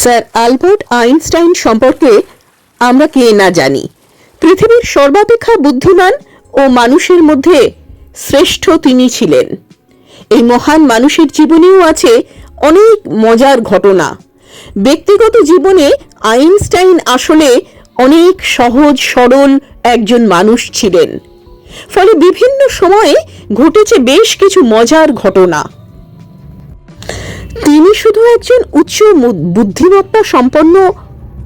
Sir, Albert Einstein সম্পর্কে আমরা কে না জানি। পৃথিবীর সর্বাপেক্ষা বুদ্ধিমান ও মানুষের মধ্যে শ্রেষ্ঠ তিনি ছিলেন। এই মহান মানুষের জীবনেও আছে অনেক মজার ঘটনা। ব্যক্তিগত জীবনে আইনস্টাইন আসলে অনেক সহজ, সরল একজন মানুষ ছিলেন। ফলে বিভিন্ন সময়ে ঘটেছে বেশ কিছু মজার ঘটনা। তিনি শুধু একজন উচ্চ বুদ্ধিমত্তা সম্পন্ন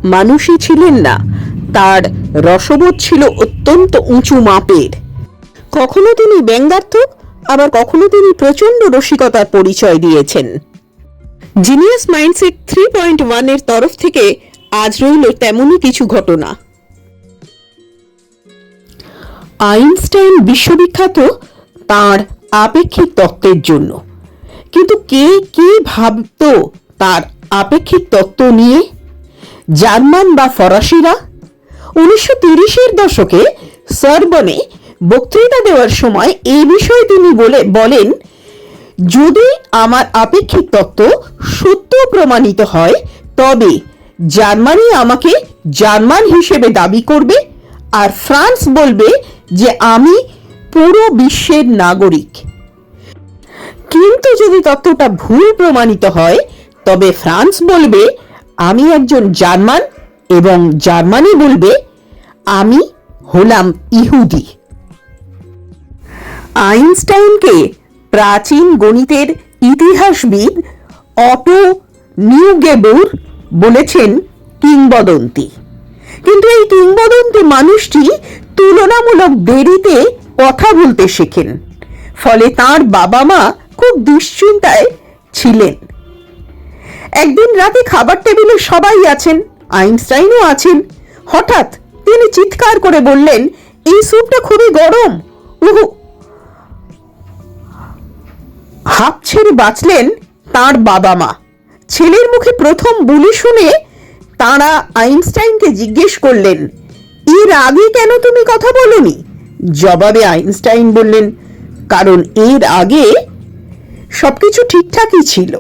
মানুষই ছিলেন না। তার রসবোধ ছিল অত্যন্ত উঁচু মাপের। কখনো তিনি ব্যঙ্গাত্মক, আবার কখনো তিনি প্রচণ্ড রসিকতার পরিচয় দিয়েছেন। জিনিয়াস মাইন্ডসেট থ্রি পয়েন্ট ওয়ানের তরফ থেকে আজ রইল তেমনই কিছু ঘটনা। আইনস্টাইন বিশ্ববিখ্যাত তার আপেক্ষিক তত্ত্বের জন্য। কিন্তু কে, কি ভাবতো তার আপেক্ষিক তত্ত্ব নিয়ে? জার্মান বা ফরাসিরা? উনিশশো তিরিশের দশকে সারবনে বক্তৃতা দেওয়ার সময় এই বিষয়ে তিনি বলে, বলেন, যদি আমার আপেক্ষিক তত্ত্ব সত্য প্রমাণিত হয়, তবে জার্মানি আমাকে জার্মান হিসেবে দাবি করবে আর ফ্রান্স বলবে যে আমি পুরো বিশ্বের নাগরিক। কিন্তু যদি তত্ত্বটা ভুল প্রমাণিত হয়, তবে ফ্রান্স বলবে, আমি একজন জার্মান এবং জার্মানি বলবে, আমি হলাম ইহুদি। আইনস্টাইনকে প্রাচীন গণিতের ইতিহাসবিদ অটো নিউগেবুর বলেছেন কিংবদন্তি। কিন্তু এই কিংবদন্তি মানুষটি তুলনামূলক দেরিতে কথা বলতে শেখেন। ফলে তার বাবা মা খুব দুশ্চিন্তায় ছিলেন। একদিন রাতে খাবার টেবিলে সবাই আছেন, আইনস্টাইনও আছেন। হঠাৎ তিনি চিৎকার করে বললেন, এই স্যুপটা খুবই গরম। উহু। হাঁপ ছেড়ে বাঁচলেন তার বাবা মা। ছেলের মুখে প্রথম বুলি শুনে তারা আইনস্টাইনকে জিজ্ঞেস করলেন, এর আগে কেন তুমি কথা বলনি? জবাবে আইনস্টাইন বললেন, কারণ এর আগে সবকিছু ঠিকঠাকই ছিল।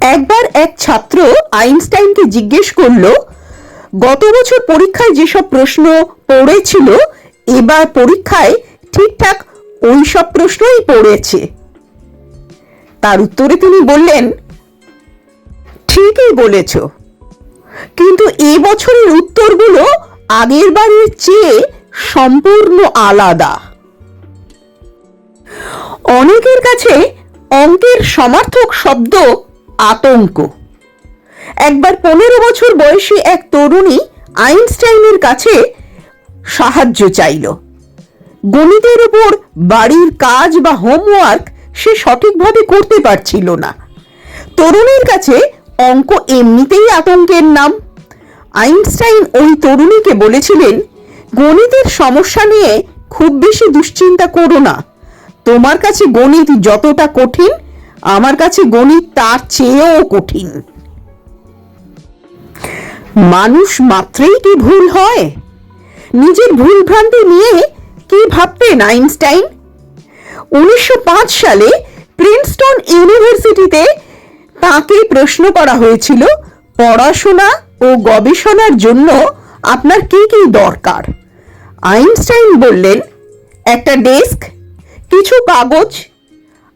একবার এক ছাত্র আইনস্টাইনকে জিজ্ঞেস করল, গত বছর পরীক্ষায় যেসব প্রশ্ন পড়েছিল, এবার পরীক্ষায় ঠিকঠাক ওই সব প্রশ্নই পড়েছে? তার উত্তরে তিনি বললেন, ঠিকই বলেছ। কিন্তু এ বছরের উত্তরগুলো আগের বারের চেয়ে সম্পূর্ণ আলাদা। অনেকের কাছে অঙ্কের সমার্থক শব্দ আতঙ্ক। একবার পনেরো বছর বয়সী এক তরুণী আইনস্টাইনের কাছে সাহায্য চাইল। গণিতের উপর বাড়ির কাজ বা হোমওয়ার্ক সে সঠিকভাবে করতে পারছিল না। তরুণীর কাছে অঙ্ক এমনিতেই আতঙ্কের নাম। আইনস্টাইন ওই তরুণীকে বলেছিলেন, গণিতের সমস্যা নিয়ে খুব বেশি দুশ্চিন্তা করো না। তোমার কাছে গণিত যতটা কঠিন, আমার কাছে গণিত তার চেয়েও কঠিন। মানুষ মাত্রেই কি ভুল হয়? নিজের ভুল ভ্রান্তি নিয়ে কি ভাবতেন আইনস্টাইন? উনিশশো পাঁচ সালে প্রিন্সটন ইউনিভার্সিটিতে তাকে প্রশ্ন করা হয়েছিল, পড়াশোনা ও গবেষণার জন্য আপনার কি কি দরকার? আইনস্টাইন বললেন, একটা ডেস্ক কিছু কাগজ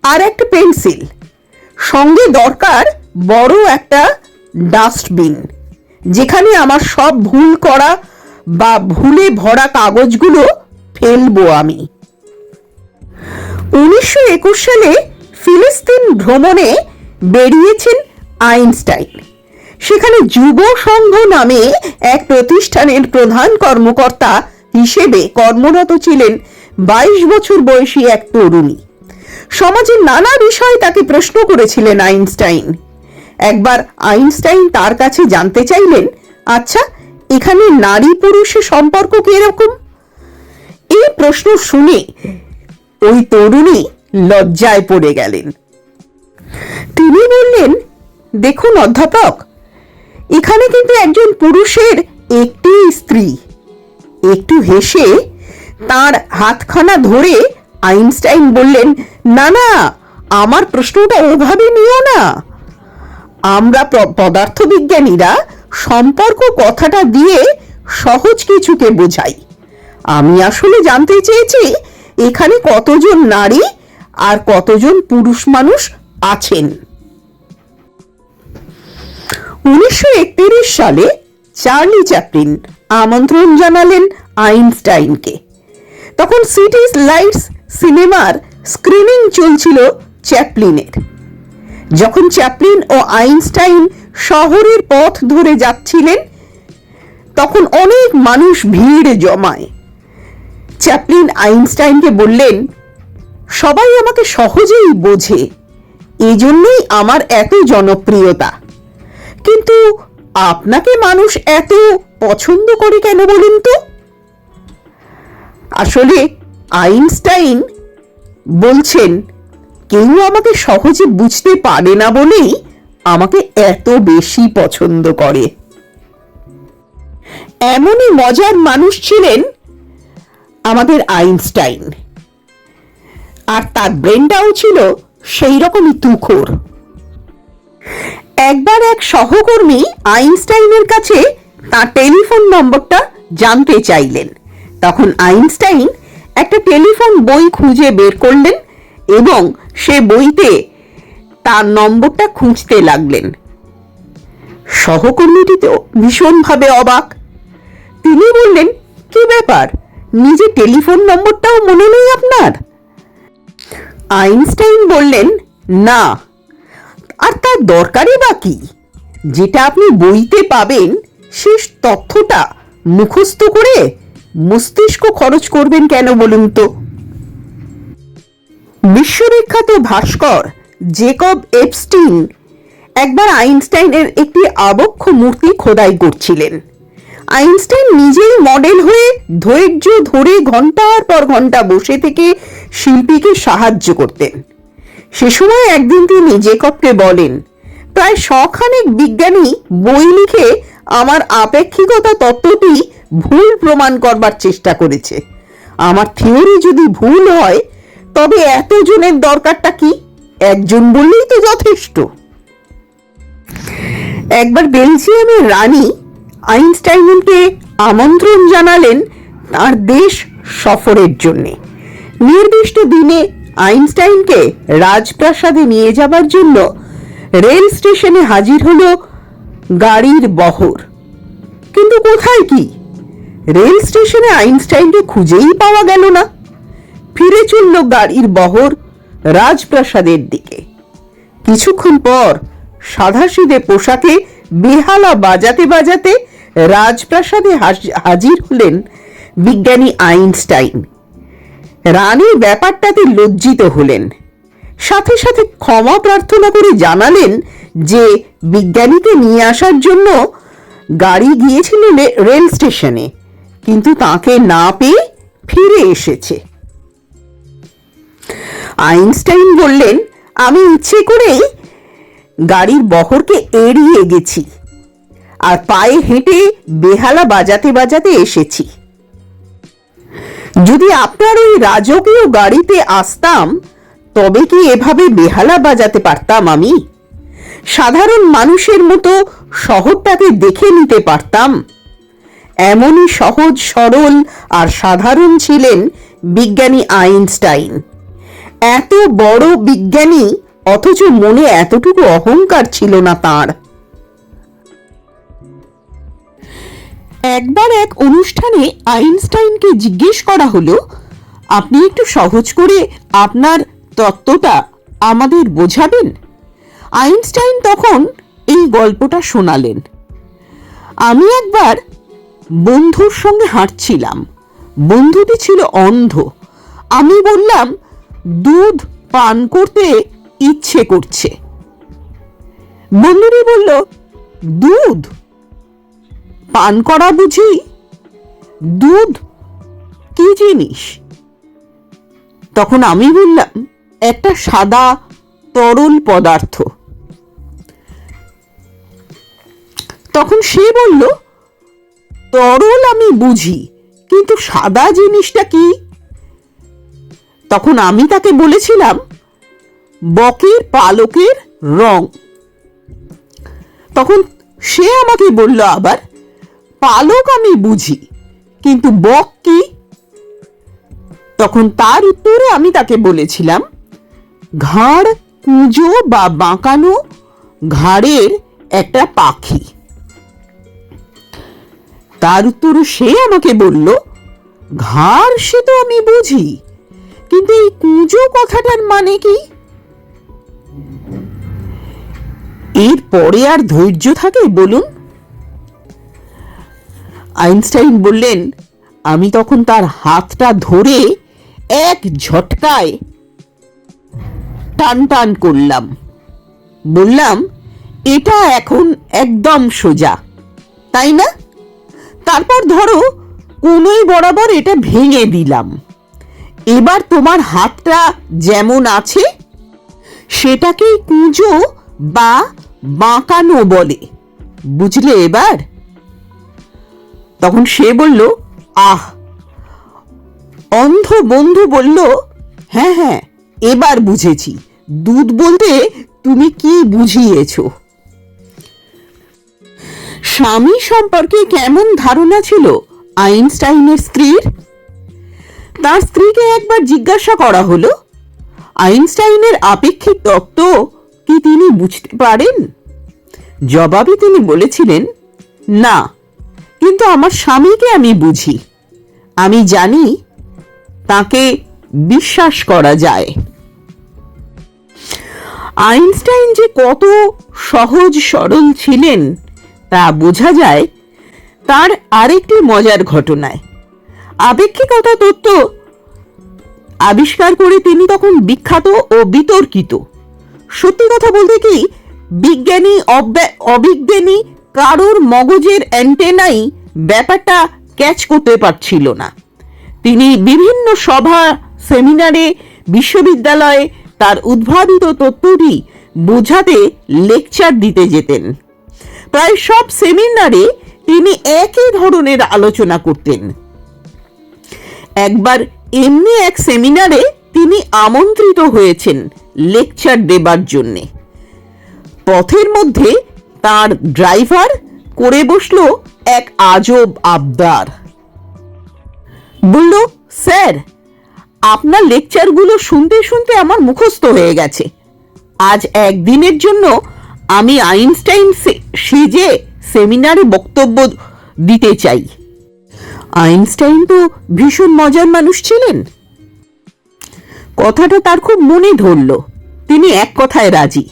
আর একটা পেন্সিল। সঙ্গে দরকার বড় একটা ডাস্টবিন, যেখানে আমার সব ভুল করা বা ভুলে ভরা কাগজগুলো ফেলব আমি। উনিশশো একুশ সালে ফিলিস্তিন ভ্রমণে বেরিয়েছেন আইনস্টাইন। সেখানে যুব সংঘ নামে এক প্রতিষ্ঠানের প্রধান কর্মকর্তা হিসেবে কর্মরত ছিলেন বাইশ বছর বয়সী এক তরুণী। সমাজের নানা বিষয়ে তাকে প্রশ্ন করেছিলেন আইনস্টাইন। একবার আইনস্টাইন তার কাছে জানতে চাইলেন আচ্ছা এখানে নারী পুরুষের সম্পর্ক কীরকম? এই প্রশ্ন শুনে ওই তরুণী লজ্জায় পড়ে গেলেন। তিনি বললেন, দেখুন অধ্যাপক, এখানে কিন্তু একজন পুরুষের একটি স্ত্রী। একটু হেসে তার হাতখানা ধরে আইনস্টাইন বললেন, না না, আমার প্রশ্নটা ওভাবে নিও না। আমরা পদার্থবিজ্ঞানীরা সম্পর্ক কথাটা দিয়ে সহজ কিছুকে বোঝাই। আমি আসলে জানতে চেয়েছি, এখানে কতজন নারী আর কতজন পুরুষ মানুষ আছেন? উনিশশো সালে চার্লি চ্যাপলিন আমন্ত্রণ জানালেন আইনস্টাইনকে। তখন সিটিজ লাইটস সিনেমার স্ক্রিনিং চলছিল চ্যাপলিনের। যখন চ্যাপলিন ও আইনস্টাইন শহরের পথ ধরে যাচ্ছিলেন, তখন অনেক মানুষ ভিড় জমায়। চ্যাপলিন আইনস্টাইনকে বললেন, সবাই আমাকে সহজেই বোঝে এই জন্যই আমার এত জনপ্রিয়তা। কিন্তু আপনাকে মানুষ এত পছন্দ করে কেন বলুন তো? আসলে আইনস্টাইন বলছেন, কেউ আমাকে সহজে বুঝতে পারে না বলেই আমাকে এত বেশি পছন্দ করে। এমনই মজার মানুষ ছিলেন আমাদের আইনস্টাইন। আর তার ব্রেনটাও ছিল সেই রকমই তুখোর। একবার এক সহকর্মী আইনস্টাইনের কাছে তার টেলিফোন নম্বরটা জানতে চাইলেন। তখন আইনস্টাইন একটা টেলিফোন বই খুঁজে বের করলেন এবং সে বইতে তার নম্বরটা খুঁজতে লাগলেন। সহকর্মীটি তো ভীষণভাবে অবাক। তিনি বললেন, কি ব্যাপার? নিজে টেলিফোন নম্বরটাও মনে নেই আপনার? আইনস্টাইন বললেন, না। আর তার দরকারই বা কি? যেটা আপনি বইতে পাবেন, শেষ তথ্যটা মুখস্থ করে মস্তিষ্ক খরচ করবেন কেন বলুন তো? বিশ্ববিখ্যাত ভাস্কর জেকব এপস্টিন একবার আইনস্টাইনের একটি আবক্ষ মূর্তি খোদাই করছিলেন। আইনস্টাইন নিজেই মডেল হয়ে ধৈর্য ধরে ঘণ্টার পর ঘণ্টা বসে থেকে শিল্পীকে সাহায্য করতেন। সে সময় একদিন তিনি জেকবকে বলেন, প্রায় শখানেক বিজ্ঞানী বই লিখে আমার আপেক্ষিকতা তত্ত্বটি ভুল প্রমাণ করবার চেষ্টা করেছে। আমার থিওরি যদি ভুল হয়, তবে এতজনের দরকারটা কি? একজন বললেই তো যথেষ্ট। একবার বেলজিয়ামের রানী আইনস্টাইনকে আমন্ত্রণ জানালেন তার দেশ সফরের জন্যে। নির্দিষ্ট দিনে আইনস্টাইনকে রাজপ্রাসাদে নিয়ে যাবার জন্য রেল স্টেশনে হাজির হলো গাড়ির বহর। কিন্তু কোথায় কি? রেল স্টেশনে আইনস্টাইনকে খুঁজেই পাওয়া গেল না। ফিরে চলল গাড়ির বহর রাজপ্রাসাদের দিকে। কিছুক্ষণ পর সাধাসিদে পোশাকে বেহালা বাজাতে বাজাতে রাজপ্রাসাদে হাজ- হাজির হলেন বিজ্ঞানী আইনস্টাইন। রানী ব্যাপারটাতে লজ্জিত হলেন। সাথে সাথে ক্ষমা প্রার্থনা করে জানালেন যে বিজ্ঞানীকে নিয়ে আসার জন্য গাড়ি গিয়েছিল রেল স্টেশনে। কিন্তু তাকে না পেয়ে ফিরে এসেছে। আইনস্টাইন বললেন, আমি ইচ্ছে করেই গাড়ির বহরকে এড়িয়ে গেছি আর পায়ে হেঁটে বেহালা বাজাতে বাজাতে এসেছি। যদি আপনার ওই রাজকীয় গাড়িতে আসতাম, তবে কি এভাবে বেহালা বাজাতে পারতাম আমি? সাধারণ মানুষের মতো শহরটাকে দেখে নিতে পারতাম। এমনই সহজ, সরল আর সাধারণ ছিলেন বিজ্ঞানী আইনস্টাইন। এত বড় বিজ্ঞানী, অথচ মনে এতটুকু অহংকার ছিল না তার। একবার এক অনুষ্ঠানে আইনস্টাইনকে জিজ্ঞেস করা হলো, আপনি একটু সহজ করে আপনার তত্ত্বটা আমাদের বোঝাবেন? আইনস্টাইন তখন এই গল্পটা শোনালেন। আমি একবার বন্ধুর সঙ্গে হাঁটছিলাম। বন্ধুটি ছিল অন্ধ। আমি বললাম, দুধ পান করতে ইচ্ছে করছে। বন্ধুটি বলল, দুধ? পান করা বুঝি? দুধ কি জিনিস? তখন আমি বললাম, একটা সাদা তরল পদার্থ। তখন সে বলল তরল আমি বুঝি, কিন্তু সাদা জিনিসটা কি? তখন আমি তাকে বলেছিলাম, বকের পালকের রং। তখন সে আমাকে বলল আবার, পালক আমি বুঝি, কিন্তু বক কি? তখন তার উত্তরে আমি তাকে বলেছিলাম, ঘাড় কুঁজো বা বাঁকানো ঘাড়ের একটা পাখি। তার উত্তর সে আমাকে বলল, ঘাড় সে তো আমি বুঝি, কিন্তু এই কুঁজো কথাটার মানে কি? এর পরে আর ধৈর্য থাকে বলুন। আইনস্টাইন বললেন, আমি তখন তার হাতটা ধরে এক ঝটকায় টান টান করলাম। বললাম, এটা এখন একদম সোজা, তাই না? তারপর ধরো, কোনোই বরাবর এটা ভেঙে দিলাম। এবার তোমার হাতটা যেমন আছে, সেটাকেই কুঁজো বা বাঁকানো বলে। বুঝলে এবার? তখন সে বলল, আহ! অন্ধ বন্ধু বলল হ্যাঁ হ্যাঁ এবার বুঝেছি। দুধ বলতে তুমি কি বুঝিয়েছ? স্বামী সম্পর্কে কেমন ধারণা ছিল আইনস্টাইনের স্ত্রীর? তার স্ত্রীকে একবার জিজ্ঞাসা করা হলো, আইনস্টাইনের আপেক্ষিক তত্ত্ব কি তিনি বুঝতে পারেন? জবাবে তিনি বলেছিলেন, না, কিন্তু আমার স্বামীকে আমি বুঝি। আমি জানি তাকে বিশ্বাস করা যায়। আইনস্টাইন যে কত সহজ সরল ছিলেন তা বোঝা যায় তার আরেকটি মজার ঘটনায়। আপেক্ষিকতা তত্ত্ব আবিষ্কার করে তিনি তখন বিখ্যাত ও বিতর্কিত। সত্যি কথা বলতে কি, বিজ্ঞানী অবিজ্ঞানী কারোর মগজের অ্যান্টেনাই ব্যাপারটা ক্যাচ করতে পারছিল না। তিনি বিভিন্ন সভা, সেমিনারে, বিশ্ববিদ্যালয়ে তার উদ্ভাবিত তত্ত্বটি বোঝাতে লেকচার দিতে যেতেন। প্রায় সব সেমিনারে তিনি একই ধরনের আলোচনা করতেন। একবার এমনি এক সেমিনারে তিনি আমন্ত্রিত হয়েছেন লেকচার দেবার জন্যে। পথের মধ্যে তার ড্রাইভার করে বসল এক আজব আবদার। বলল, স্যার, আপনার লেকচারগুলো শুনতে শুনতে আমার মুখস্থ হয়ে গেছে। আজ একদিনের জন্য আমি আইনস্টাইন সেজে সেমিনারে বক্তব্য দিতে চাই। আইনস্টাইন তো ভীষণ মজার মানুষ ছিলেন। কথাটা তার খুব মনে ধরল। তিনি এক কথায় রাজি।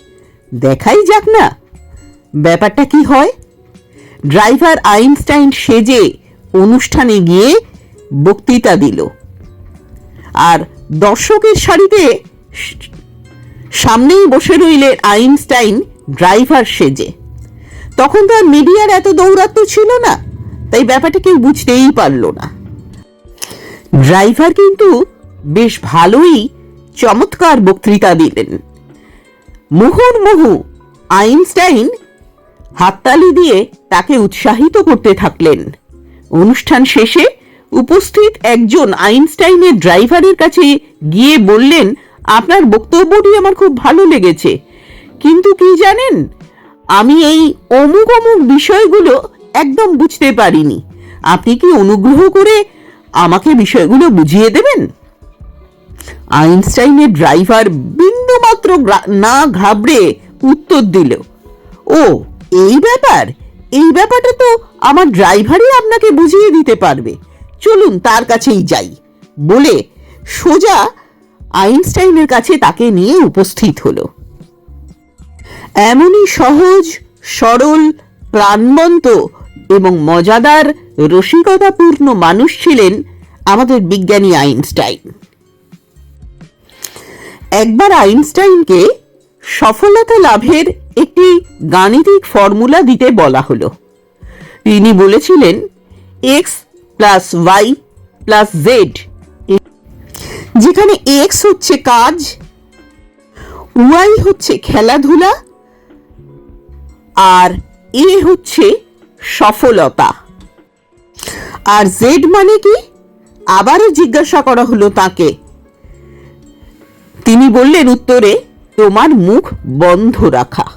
দেখাই যাক না, ব্যাপারটা কি হয়? ড্রাইভার আইনস্টাইন সেজে অনুষ্ঠানে গিয়ে বক্তৃতা দিল। আর দর্শকের সারিতে সামনেই বসে রইলেন আইনস্টাইন ড্রাইভার সেজে। তখন তো আর মিডিয়ার এত দৌরাত্ম ছিল না, তাই ব্যাপারটা কেউ বুঝতেই পারল না। ড্রাইভার কিন্তু বেশ ভালোই চমৎকার বক্তৃতা দিলেন। মুহুর্মুহু আইনস্টাইন হাততালি দিয়ে তাকে উৎসাহিত করতে থাকলেন। অনুষ্ঠান শেষে উপস্থিত একজন আইনস্টাইনের ড্রাইভারের কাছে গিয়ে বললেন, আপনার বক্তব্যটি আমার খুব ভালো লেগেছে। কিন্তু কি জানেন? আমি এই অমুক অমুক বিষয়গুলো একদম বুঝতে পারিনি। আপনি কি অনুগ্রহ করে আমাকে বিষয়গুলো বুঝিয়ে দেবেন? আইনস্টাইনের ড্রাইভার বিন্দুমাত্র না ঘাবড়ে উত্তর দিল, ও, এই ব্যাপার? এই ব্যাপারটা তো আমার ড্রাইভারই আপনাকে বুঝিয়ে দিতে পারবে। চলুন তার কাছেই যাই। বলে সোজা আইনস্টাইনের কাছে তাকে নিয়ে উপস্থিত হলো। এমনই সহজ, সরল, প্রাণবন্ত এবং মজাদার, রসিকতাপূর্ণ মানুষ ছিলেন আমাদের বিজ্ঞানী আইনস্টাইন। একবার আইনস্টাইনকে সফলতা লাভের একটি গাণিতিক ফর্মুলা দিতে বলা হলো। তিনি বলেছিলেন X plus Y plus Z যেখানে এক্স হচ্ছে কাজ ওয়াই হচ্ছে খেলাধুলা আর এ হচ্ছে সফলতা। আর জেড মানে কি? আবারও জিজ্ঞাসা করা হলো তাকে। তিনি বললেন উত্তরে, তোমার মুখ বন্ধ রাখা।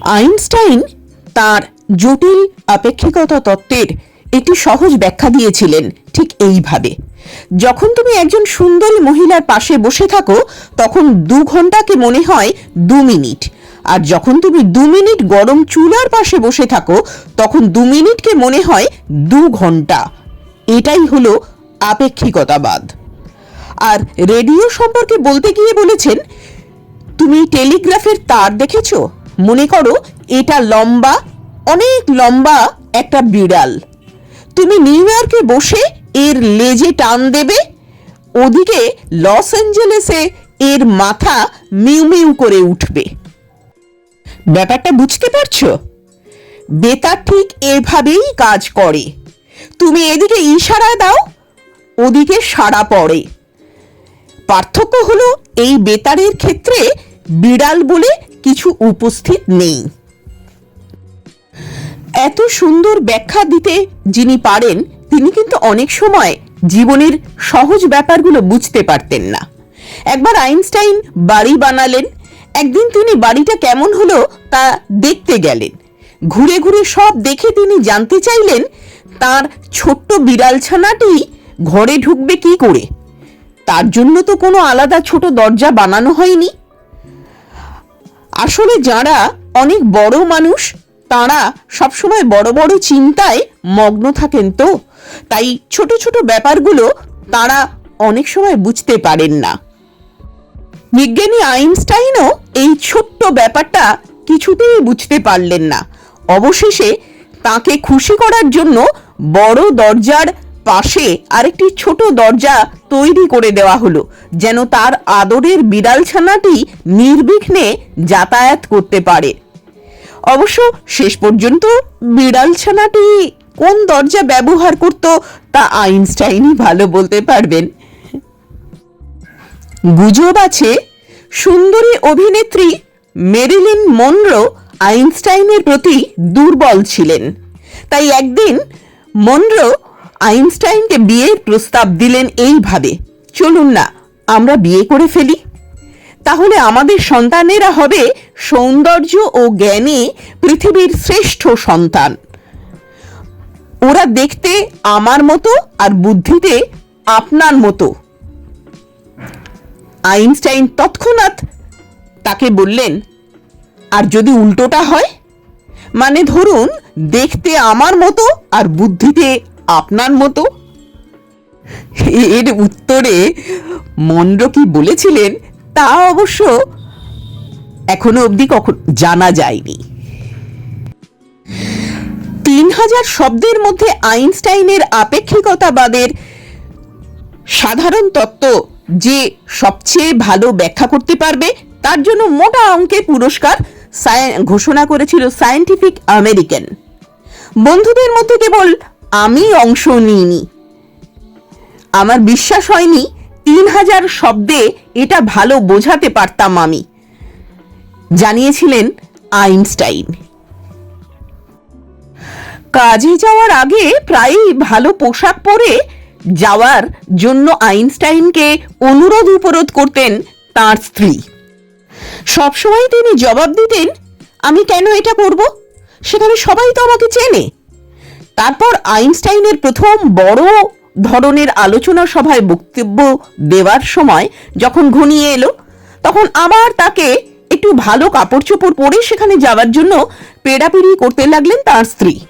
আইনস্টাইন তার জটিল আপেক্ষিকতা তত্ত্বের একটি সহজ ব্যাখ্যা দিয়েছিলেন ঠিক এইভাবে। যখন তুমি একজন সুন্দরী মহিলার পাশে বসে থাকো, তখন দু ঘন্টাকে মনে হয় দু মিনিট। আর যখন তুমি দু মিনিট গরম চুলার পাশে বসে থাকো, তখন দু মিনিটকে মনে হয় দু ঘণ্টা। এটাই হলো আপেক্ষিকতাবাদ। আর রেডিও সম্পর্কে বলতে গিয়ে বলেছেন, তুমি টেলিগ্রাফের তার দেখেছ? মনে করো এটা লম্বা, অনেক লম্বা একটা বিড়াল। তুমি নিউ ইয়র্কে বসে এর লেজে টান দেবে। ওদিকে লস অ্যাঞ্জেলেসে এর মাথা মিউ মিউ করে উঠবে। ব্যাপারটা বুঝতে পারছ? বেতার ঠিক এভাবেই কাজ করে। তুমি এদিকে ইশারা দাও, ওদিকে সাড়া পড়ে। পার্থক্য হলো এই বেতারের ক্ষেত্রে বিড়াল বলে কিছু উপস্থিত নেই। এত সুন্দর ব্যাখ্যা দিতে যিনি পারেন, তিনি কিন্তু অনেক সময় জীবনের সহজ ব্যাপারগুলো বুঝতে পারতেন না। একবার আইনস্টাইন বাড়ি বানালেন, একদিন তিনি বাড়িটা কেমন হলো তা দেখতে গেলেন। ঘুরে ঘুরে সব দেখে তিনি জানতে চাইলেন, তার ছোট্ট বিড়াল ছানাটি ঘরে ঢুকবে কি করে? তার জন্য তো কোনো আলাদা ছোট দরজা বানানো হয়নি। আসলে যারা অনেক বড় মানুষ তারা সবসময় বড় বড় চিন্তায় মগ্ন থাকেন তো। তাই ছোট ছোট ব্যাপারগুলো তারা অনেক সময় বুঝতে পারেন না। বিজ্ঞানী আইনস্টাইনও এই ছোট্ট ব্যাপারটা কিছুতেই বুঝতে পারলেন না। অবশেষে তাকে খুশি করার জন্য বড় দরজার পাশে আরেকটি ছোট দরজা তৈরি করে দেওয়া হলো, যেন তার আদরের বিড়াল ছানাটি নির্বিঘ্নে যাতায়াত করতে পারে। অবশ্য শেষ পর্যন্ত বিড়াল ছানাটি কোন দরজা ব্যবহার করত তা আইনস্টাইনই ভালো বলতে পারবেন। গুজব আছে, সুন্দরী অভিনেত্রী মেরিলিন মনরো আইনস্টাইনের প্রতি দুর্বল ছিলেন। তাই একদিন মনরো আইনস্টাইনকে বিয়ের প্রস্তাব দিলেন এইভাবে। চলুন না, আমরা বিয়ে করে ফেলি। তাহলে আমাদের সন্তানেরা হবে সৌন্দর্য ও জ্ঞানে পৃথিবীর শ্রেষ্ঠ সন্তান। ওরা দেখতে আমার মতো আর বুদ্ধিতে আপনার মতো। আইনস্টাইন তৎক্ষণাৎ তাকে বললেন, আর যদি উল্টোটা হয়? মানে ধরুন, দেখতে আমার মতো আর বুদ্ধিতে আপনার মতো? এর উত্তরে মন্ড্র কি বলেছিলেন তা অবশ্য এখনও অবধি কখন জানা যায়নি। তিন হাজার শব্দের মধ্যে আইনস্টাইনের আপেক্ষিকতাবাদের সাধারণ তত্ত্ব যে সবচেয়ে ভালো ব্যাখ্যা করতে পারবে, তার জন্য মোটা অঙ্কের পুরস্কার ঘোষণা করেছিল সায়েন্টিফিক আমেরিকান বন্ধুদের মধ্যে কেবল আমি অংশ নিইনি। আমার বিশ্বাস হয়নি তিন হাজার শব্দে এটা ভালো বোঝাতে পারতাম আমি। জানিয়েছিলেন আইনস্টাইন। কাজে যাওয়ার আগে প্রায়ই ভালো পোশাক পরে যাওয়ার জন্য আইনস্টাইনকে অনুরোধ উপরোধ করতেন তার স্ত্রী। সবসময় তিনি জবাব দিতেন, আমি কেন এটা করব সেখানে সবাই তো আমাকে চেনে। তারপর আইনস্টাইনের প্রথম বড় ধরনের আলোচনা সভায় বক্তব্য দেওয়ার সময় যখন ঘনিয়ে এলো, তখন আবার তাকে একটু ভালো কাপড় চোপড় পরে সেখানে যাওয়ার জন্য পেড়াপিড়ি করতে লাগলেন তার স্ত্রী।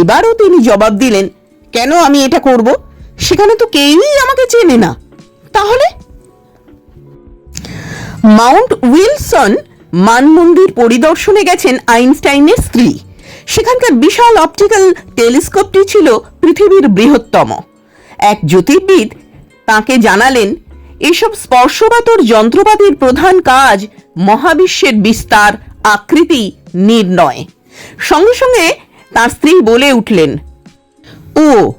এবারও তিনি জবাব দিলেন, কেন আমি এটা করব? সেখানে তো কেউই আমাকে চেনে না। তাহলে? মাউন্ট উইলসন মানমন্দির পরিদর্শনে গেছেন আইনস্টাইনের স্ত্রী। সেখানকার বিশাল অপটিক্যাল টেলিস্কোপটি ছিল পৃথিবীর বৃহত্তম। এক জ্যোতির্বিদ তাকে জানালেন, এসব স্পর্শকাতর যন্ত্রপাতির প্রধান কাজ মহাবিশ্বের বিস্তার, আকৃতি, নির্ণয়। সঙ্গে সঙ্গে তার স্ত্রী বলে উঠলেন, ও,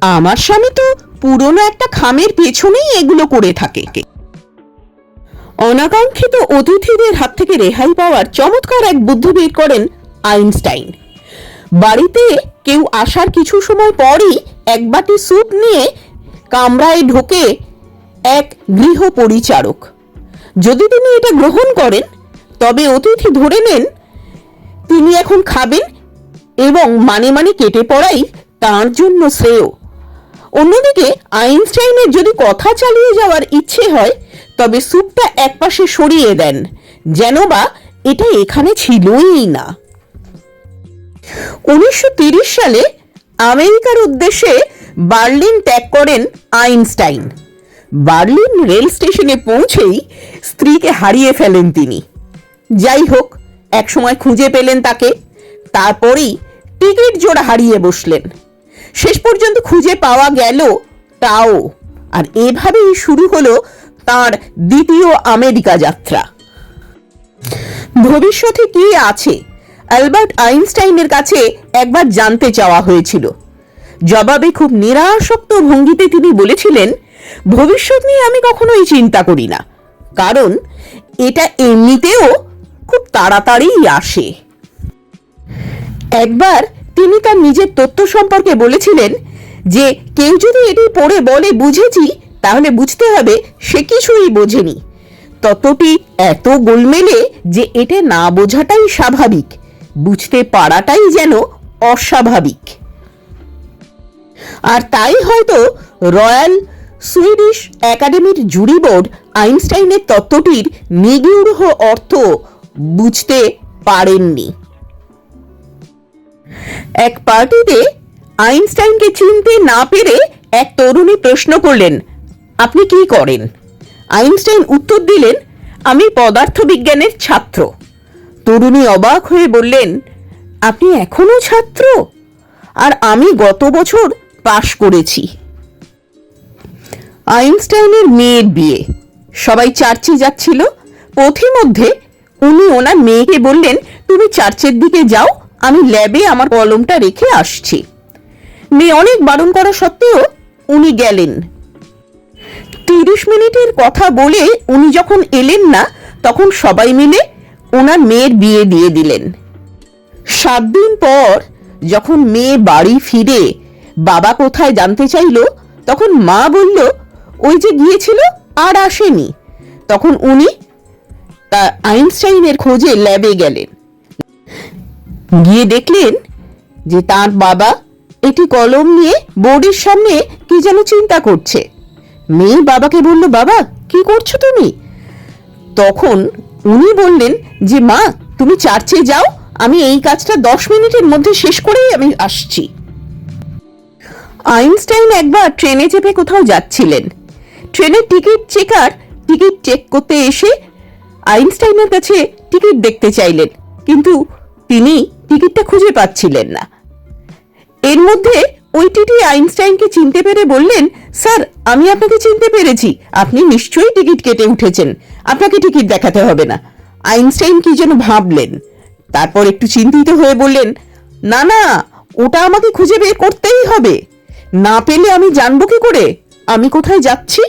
আমার স্বামী তো পুরনো একটা খামের পেছনেই এগুলো করে থাকে। অনাকাঙ্ক্ষিত অতিথিদের হাত থেকে রেহাই পাওয়ার চমৎকার এক বুদ্ধি বের করেন আইনস্টাইন। বাড়িতে কেউ আসার কিছু সময় পরই এক বাটি স্যুপ নিয়ে কামরায় ঢোকে এক গৃহ পরিচারক যদি তিনি এটা গ্রহণ করেন, তবে অতিথি ধরে নেন, তিনি এখন খাবেন এবং মানে মানে কেটে পড়াই তার জন্য শ্রেয়। অন্যদিকে আইনস্টাইনের যদি কথা চালিয়ে যাওয়ার ইচ্ছে হয়, তবে স্যুপটা একপাশে সরিয়ে দেন, যেন বা এটা এখানে ছিলই না। উনিশশো সালে আমেরিকার উদ্দেশ্যে বার্লিন ত্যাগ করেন আইনস্টাইন। বার্লিন রেল স্টেশনে পৌঁছেই স্ত্রীকে হারিয়ে ফেলেন তিনি। যাই হোক, একসময় খুঁজে পেলেন তাকে। তারপরেই টিকিট জোড়া হারিয়ে বসলেন। শেষ পর্যন্ত খুঁজে পাওয়া গেল তাও। আর এভাবেই শুরু হলো তার দ্বিতীয় আমেরিকা যাত্রা। ভবিষ্যতে কি আছে? অ্যালবার্ট আইনস্টাইনের কাছে একবার জানতে চাওয়া হয়েছিল। জবাবে খুব নিরাসক্ত ভঙ্গিতে তিনি বলেছিলেন, ভবিষ্যৎ নিয়ে আমি কখনোই চিন্তা করি না, কারণ এটা এমনিতেও খুব তাড়াতাড়িই আসে। একবার তিনি তার নিজের তথ্য সম্পর্কে বলেছিলেন যে, কেউ যদি এটি পড়ে বলে বুঝেছি, তাহলে বুঝতে হবে সে কিছুই বোঝেনি। ততটি এত গোলমেলে যে, এটা না বোঝাটাই স্বাভাবিক। বুঝতে পারাটাই যেন অস্বাভাবিক। আর তাই হয়তো রয়্যাল সুইডিশ একাডেমির জুরি বোর্ড আইনস্টাইনের তত্ত্বটির নিগূঢ় অর্থ বুঝতে পারেননি। এক পার্টিতে আইনস্টাইনকে চিনতে না পেরে এক তরুণী প্রশ্ন করলেন, আপনি কি করেন? আইনস্টাইন উত্তর দিলেন, আমি পদার্থবিজ্ঞানের ছাত্র। তরুণী অবাক হয়ে বললেন, আপনি এখনও ছাত্র? আর আমি গত বছর পাশ করেছি। আইনস্টাইনের মেয়ের বিয়ে। সবাই চার্চে যাচ্ছিল। পথিমধ্যে উনি ওনার মেয়েকে বললেন, তুমি চার্চের দিকে যাও, আমি ল্যাবে আমার কলমটা রেখে আসছি। মেয়ে অনেক বারণ করা সত্ত্বেও উনি গেলেন। তিরিশ মিনিটের কথা বলে উনি যখন এলেন না, তখন সবাই মিলে ওনার মেয়ের বিয়ে দিয়ে দিলেন। সাত দিন পর যখন মেয়ে বাড়ি ফিরে বাবা কোথায় জানতে চাইল, তখন মা বলল, ওই যে গিয়েছিল আর আসেনি। তখন উনি আইনস্টাইনের খোঁজে ল্যাবে গেলেন। গিয়ে দেখলেন যে তার বাবা একটি কলম নিয়ে বোর্ডের সামনে কি যেন চিন্তা করছে। মেয়ে বাবাকে বলল, বাবা, কি করছ তুমি? তখন উনি বললেন যে, মা, তুমি চার্চে যাও, আমি এই কাজটা দশ মিনিটের মধ্যে শেষ করেই আমি আসছি। আইনস্টাইন একবার ট্রেনে চেপে কোথাও যাচ্ছিলেন। ট্রেনের টিকিট চেকার টিকিট চেক করতে এসে আইনস্টাইনের কাছে টিকিট দেখতে চাইলেন, কিন্তু তিনি টিকিটটা খুঁজে পাচ্ছিলেন না। এর মধ্যে ওই টিটি আইনস্টাইনকে চিনতে পেরে বললেন, স্যার, আমি আপনাকে চিনতে পেরেছি। আপনি নিশ্চয়ই টিকিট কেটে উঠেছেন। আপনাকে টিকিট দেখাতে হবে না। আইনস্টাইন কি যেন ভাবলেন। তারপর একটু চিন্তিত হয়ে বললেন, না না, ওটা আমাকে খুঁজে বের করতেই হবে। না পেলে আমি জানব কি করে? আমি কোথায় যাচ্ছি?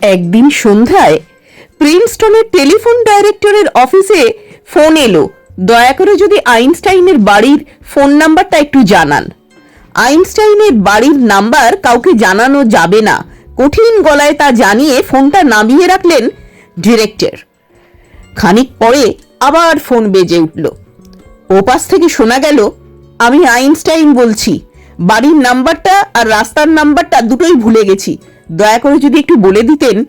একদিন সন্ধ্যায় প্রিন্সটনের টেলিফোন ডাইরেক্টরের অফিসে ফোন এলো। দয়া করে যদি আইনস্টাইনের বাড়ির ফোন নাম্বারটা একটু জানান। আইনস্টাইনের বাড়ির নাম্বার কাউকে জানানো যাবে না। কঠিন গলায় তা জানিয়ে ফোনটা নামিয়ে রাখলেন ডিরেক্টর। খানিক পরে আবার ফোন বেজে উঠল। ওপাশ থেকে শোনা গেল, আমি আইনস্টাইন বলছি। বাড়ির নাম্বারটা আর রাস্তার নাম্বারটা দুটোই ভুলে গেছি। দয়া করে যদি একটু বলে দিতেন।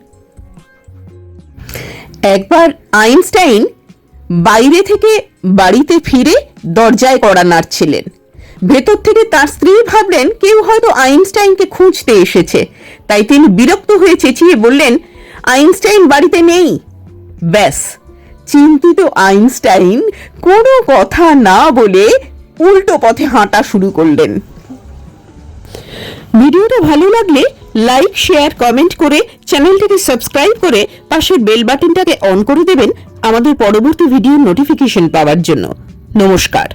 একবার আইনস্টাইন বাইরে থেকে বাড়িতে ফিরে দরজায় কড়া নাড়ছিলেন। ভেতর থেকে তার স্ত্রী ভাবলেন, কেউ হয়তো আইনস্টাইনকে খুঁজতে এসেছে। তাই তিনি বিরক্ত হয়ে চেঁচিয়ে বললেন, আইনস্টাইন বাড়িতে নেই। ব্যাস, চিন্তিত আইনস্টাইন কোনো কথা না বলে উল্টো পথে হাঁটা শুরু করলেন। ভিডিওটা ভালো লাগলে লাইক, শেয়ার, কমেন্ট করে চ্যানেলটিকে সাবস্ক্রাইব করে পাশের বেল বাটনটাকে অন করে দেবেন আমাদের পরবর্তী ভিডিওর নোটিফিকেশন পাওয়ার জন্য। নমস্কার।